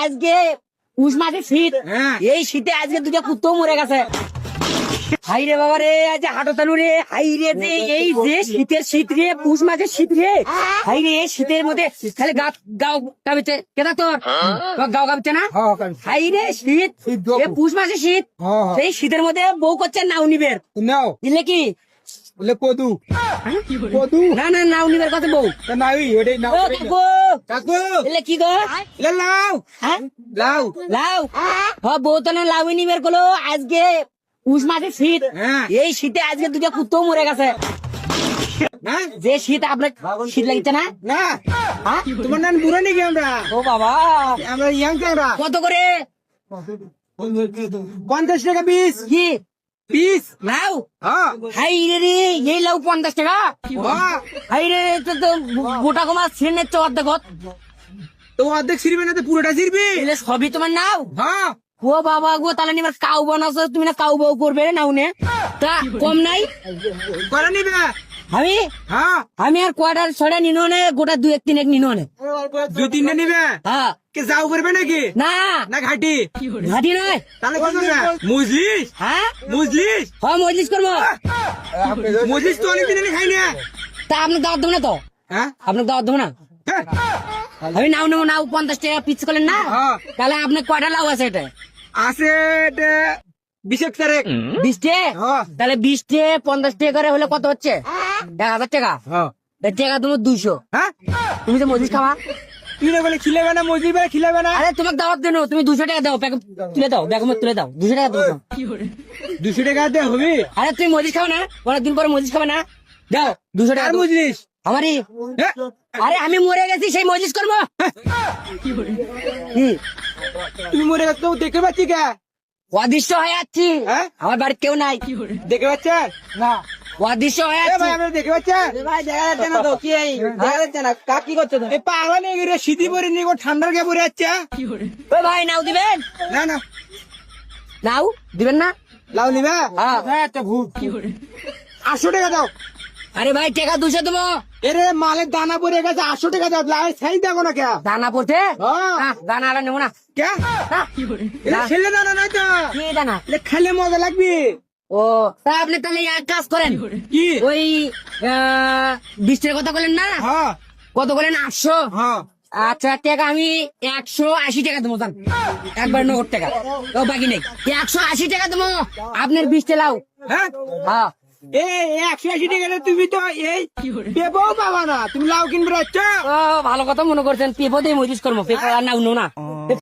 আজকে মাসে শীত। হ্যাঁ। এই শীতে আজকে দুটা কুত্তো মরে গেছে। হাই রে বাবা রে আজ হাঁটো চালু রে হাই রে যে এই যে শীতের শীত রে পুষ শীত রে। হাই রে শীতের মধ্যে খালি গা গাও কাবিতে কেদা তোর গাও কাবিতে না? হ্যাঁ, কাবিছে। হাই রে শীত। পুষ মাসে শীত। হ্যাঁ, হ্যাঁ। সেই শীতের মধ্যে বউ করছে নাও নিবের নাও। দিলে কি? বলে কদু। কদু? না না নাও নিবের কথা বউ তা নাওই ওটাই নাও কাকু। কাকু! দিলে কি গো? লে লাও হ্যাঁ? লাও লাউ? হ বউ তো না লাউ নিবেরগুলো আজকে পুষ মাসে শীত। হ্যাঁ। এই শীতে আজকে দুটা কুত্তো মরে গেছে। হ্যাঁ যে শীত আপনার শীত লাগছে না? না। হ্যাঁ? তোমার নাম বুড়ো নাকি আমরা? ও বাবা। আমরা ইয়াং আমরা কত করে? পঞ্চাশ টাকা পিস কি? পিস লাউ হাই রে রে এই লাউ পঞ্চাশ টাকা। হাই রে তো গোটা কমা সিনের চর দেখো তো অর্ধেক ছিড়বে না তো পুরোটা ছিড়বি? এলে সবই তোমার নাও। হ্যাঁ ও বাবা গো তাহলে নিবার কাউ বানাস তুমি না কাউ বউ করবে রে নাও নে তা কম নাই? করে নিবে? আমি? হ্যাঁ। আমি আর কোয়ার্টার ছড়া নিনো নে গোটা দুই এক তিন এক নিনো নে। দু তিনটে নিবে? হ্যাঁ। কে যাও করবে নাকি? না। না ঘাটি? ঘাটি নয়। তাহলে কত করবে মুজলিস? হ্যাঁ? মুজলিস? হ্যাঁ মজলিস করব। মুজলিস তো অনেক দিন খাই না। তা আপনার দাওয়াত দেবো না তো? হ্যাঁ? আপনার দাওয়াত দেবো না? হ্যাঁ। আমি নাও নেব নাও পঞ্চাশ টাকা পিস করলেন না? হ্যাঁ। তাহলে আপনার কয়টা লাভ আছে এটা। আছে এটা। বিশেষ তারিখ বিশটে হ্যাঁ তাহলে বিশটে পঞ্চাশ টাকা করে হলে কত হচ্ছে? এক হাজার টাকা। হ্যাঁ টাকা তোমার দুইশো। হ্যাঁ? তুমি তো খাওয়া তুই বলে খিলেবে না বলে খিলেবে না? আরে তোমাকে দাওয়াত দেনো তুমি দুশো টাকা দাও তুলে দাও তুলে দাও দুশো টাকা দাও। দুশো টাকা দিয়ে হবে? আরে তুমি খাবে না? অনেকদিন পরে মজলিস খাবে না? দাও দুশো টাকা আর দাও। মজলিস আমারই। হ্যাঁ। আরে আমি মরে গেছি সেই মজলিস করব। তুমি মরে গেছো দেখতে পাচ্ছি কে? অদৃশ্য হয়ে যাচ্ছি। হ্যাঁ? আমার বাড়ির কেউ নাই। দেখে পাচ্ছেন না অদৃশ্য হয়ে যাচ্ছি। ভাই আমরা দেখতে পাচ্ছেন ভাই দেখা যাচ্ছে না তো কি এই? দেখা যাচ্ছে না কা কি করছ এই পাগলা নেই রে পরে নিয়ে ঠান্ডার কে পরে যাচ্ছে ওই ভাই নাও দিবেন? না না। নাও দিবেন না? লাউ নিবে? হ্যাঁ। হ্যাঁ একটা ভূত আটশো টাকা দাও। আরে ভাই টাকা দুশো দেবো। এরে মালের দানা পরে গেছে আটশো টাকা দাও লাউ সেই দেখো না কে? দানা পড়তে দানা আলা নেব না। কে। ছেলে দানা নয় তো। কি দানা? খেলে মজা লাগবে। ও তা আপনি তাহলে এক কাজ করেন। কি ওই আহ, বিশ টাকা কথা বলেন না? হ্যাঁ কত বলেন? আটশো। আচ্ছা টাকা আমি একশো আশি টাকা দেবো জান। একবার নগদ টাকা। ও বাকি নেই। একশো আশি টাকা দেবো। আপনার বিশটা লাও। হ্যাঁ? হ্যাঁ একশো আশি টাকা দিয়ে তুমি তো এই পেপাও পাবা না। তুমি লাউ কিনবে ভালো কথা মনে করছেন। পেপো দিয়ে মজুস করব। পেপো আর নাও নো। না